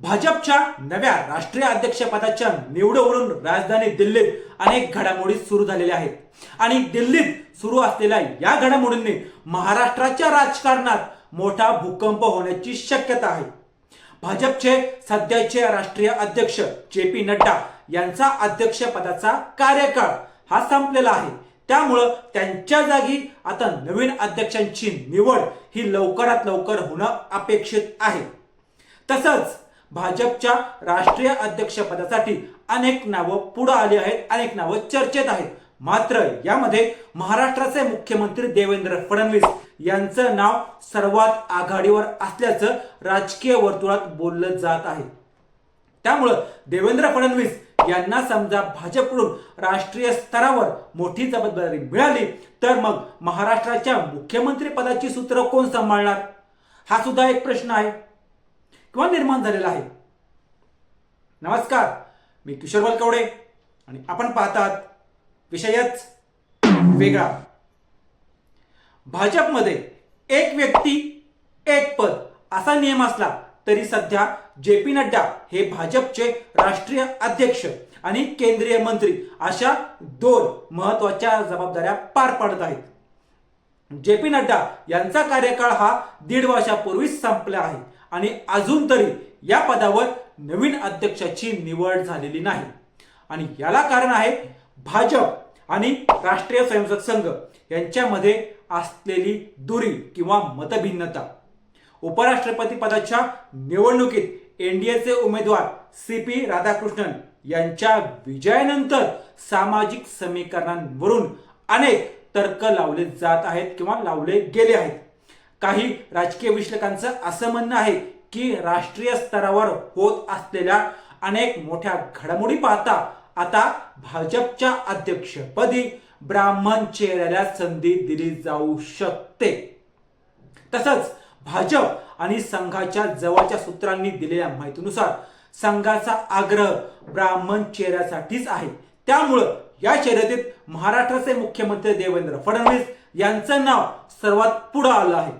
भाजपच्या नव्या राष्ट्रीय अध्यक्षपदाच्या निवडीवरून राजधानी दिल्लीत अनेक घडामोडी सुरू झालेल्या आहेत. आणि दिल्लीत सुरू असलेल्या या घडामोडींनी महाराष्ट्राच्या राजकारणात मोठा भूकंप होण्याची शक्यता आहे. भाजपचे सध्याचे राष्ट्रीय अध्यक्ष जे पी नड्डा यांचा अध्यक्षपदाचा कार्यकाळ हा संपलेला आहे. त्यामुळं त्यांच्या जागी आता नवीन अध्यक्षांची निवड ही लवकरात लवकर होणं अपेक्षित आहे. तसंच भाजपच्या राष्ट्रीय अध्यक्षपदासाठी अनेक नावं पुढे आली आहेत अनेक नावं चर्चेत आहेत. मात्र यामध्ये महाराष्ट्राचे मुख्यमंत्री देवेंद्र फडणवीस यांचं नाव सर्वात आघाडीवर असल्याचं राजकीय वर्तुळात बोललं जात आहे. त्यामुळं देवेंद्र फडणवीस यांना समजा भाजपकडून राष्ट्रीय स्तरावर मोठी जबाबदारी मिळाली तर मग महाराष्ट्राच्या मुख्यमंत्री पदाची सूत्र कोण सांभाळणार? हा सुद्धा एक प्रश्न आहे. किंवा निर्माण झालेला आहे. नमस्कार मी किशोर वलकवडे आणि आपण पाहतात विषयच वेगळा. भाजपमध्ये एक व्यक्ती एक पद असा नियम असला तरी सध्या जे पी नड्डा हे भाजपचे राष्ट्रीय अध्यक्ष आणि केंद्रीय मंत्री अशा दोन महत्त्वाच्या जबाबदाऱ्या पार पाडत आहेत. जे पी नड्डा यांचा कार्यकाळ हा दीड वर्षापूर्वीच संपला आहे. आणि अजून तरी या पदावर नवीन अध्यक्षाची निवड झालेली नाही. आणि याला कारण आहे भाजप आणि राष्ट्रीय स्वयंसेवक संघ यांच्यामध्ये असलेली दुरी किंवा मतभिन्नता. उपराष्ट्रपती पदाच्या निवडणुकीत एनडीएचे उमेदवार सी पी राधाकृष्णन यांच्या विजयानंतर सामाजिक समीकरणांवरून अनेक तर्क लावले जात आहेत किंवा लावले गेले आहेत. काही राजकीय विश्लेषकांचं असं म्हणणं आहे की राष्ट्रीय स्तरावर होत असलेल्या अनेक मोठ्या घडामोडी पाहता आता भाजपच्या अध्यक्षपदी ब्राह्मण चेहऱ्याला संधी दिली जाऊ शकते. तसंच भाजप आणि संघाच्या जवळच्या सूत्रांनी दिलेल्या माहितीनुसार संघाचा आग्रह ब्राह्मण चेहऱ्यासाठीच आहे. त्यामुळं या शर्यतीत महाराष्ट्राचे मुख्यमंत्री देवेंद्र फडणवीस यांचं नाव सर्वात पुढं आलं आहे.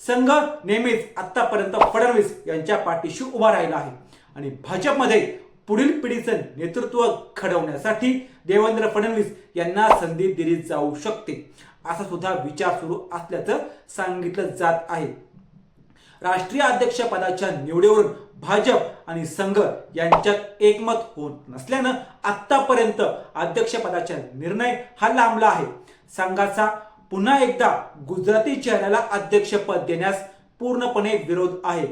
संघ नेहमीच आतापर्यंत फडणवीस यांच्या पाठीशी उभा राहिला आहे. आणि भाजपमध्ये पुढील पिढीचं नेतृत्व घडवण्यासाठी देवेंद्र फडणवीस यांना संधी दिली जाऊ शकते असा सुद्धा विचार सुरू असल्याचं सांगितलं जात आहे. राष्ट्रीय अध्यक्ष पदाच्या निवडीवरून भाजप आणि संघ यांच्यात एकमत होत नसल्यानं आतापर्यंत अध्यक्षपदाचा निर्णय हा लांबला आहे. संघाचा पुन्हा एकदा गुजराती चेहऱ्याला अध्यक्षपद देण्यास पूर्णपणे विरोध आहे.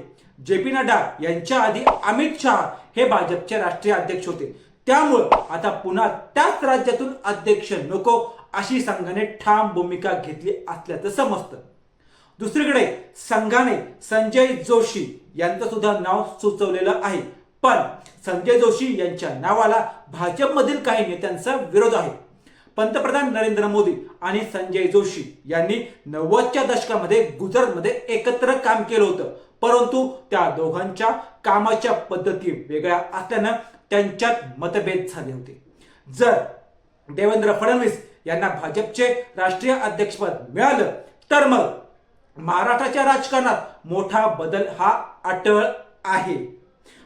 जे पी नड्डा यांच्या आधी अमित शहा हे भाजपचे राष्ट्रीय अध्यक्ष होते. त्यामुळं आता पुन्हा त्याच राज्यातून अध्यक्ष नको अशी संघाने ठाम भूमिका घेतली असल्याचं समजतं. दुसरीकडे संघाने संजय जोशी यांचं सुद्धा नाव सुचवलेलं आहे. पण संजय जोशी यांच्या नावाला भाजपमधील काही नेत्यांचा विरोध आहे. पंतप्रधान नरेंद्र मोदी आणि संजय जोशी यांनी नव्वदच्या दशकामध्ये गुजरातमध्ये एकत्र काम केलं होतं. परंतु त्या दोघांच्या कामाच्या पद्धती वेगळ्या असल्यानं त्यांच्यात मतभेद झाले होते. जर देवेंद्र फडणवीस यांना भाजपचे राष्ट्रीय अध्यक्षपद मिळालं तर मग महाराष्ट्राच्या राजकारणात मोठा बदल हा अटळ आहे.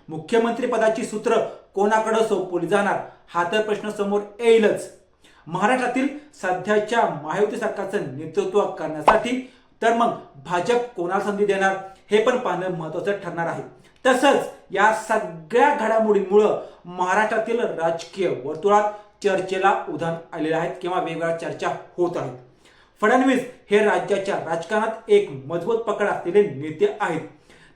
मुख्यमंत्री पदाची सूत्र कोणाकडे सोपवली जाणार हा तर प्रश्न समोर येईलच. महाराष्ट्रातील सध्याच्या महायुती सरकारचं नेतृत्व करण्यासाठी तर मग भाजप कोणाला संधी देणार? हे पण पाहणं महत्वाचं ठरणार आहे. तसंच या सगळ्या घडामोडींमुळं महाराष्ट्रातील राजकीय वर्तुळात चर्चेला उधाण आलेले आहेत किंवा वेगवेगळ्या चर्चा होत आहेत. फडणवीस हे राज्याच्या राजकारणात एक मजबूत पकड असलेले नेते आहेत.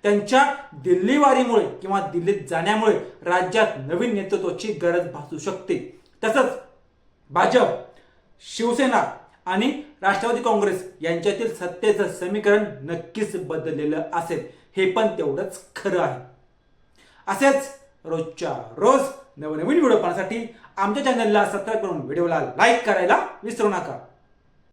त्यांच्या दिल्ली वारीमुळे किंवा दिल्लीत जाण्यामुळे राज्यात नवीन नेतृत्वाची गरज भासू शकते. तसंच भाजप शिवसेना आणि राष्ट्रवादी काँग्रेस यांच्यातील सत्तेचं समीकरण नक्कीच बदललेलं असेल. हे पण तेवढंच खरं आहे. असेच रोजच्या रोज नवनवीन व्हिडिओ पाहण्यासाठी आमच्या चॅनलला सबस्क्राईब करून व्हिडिओला लाईक करायला विसरू नका.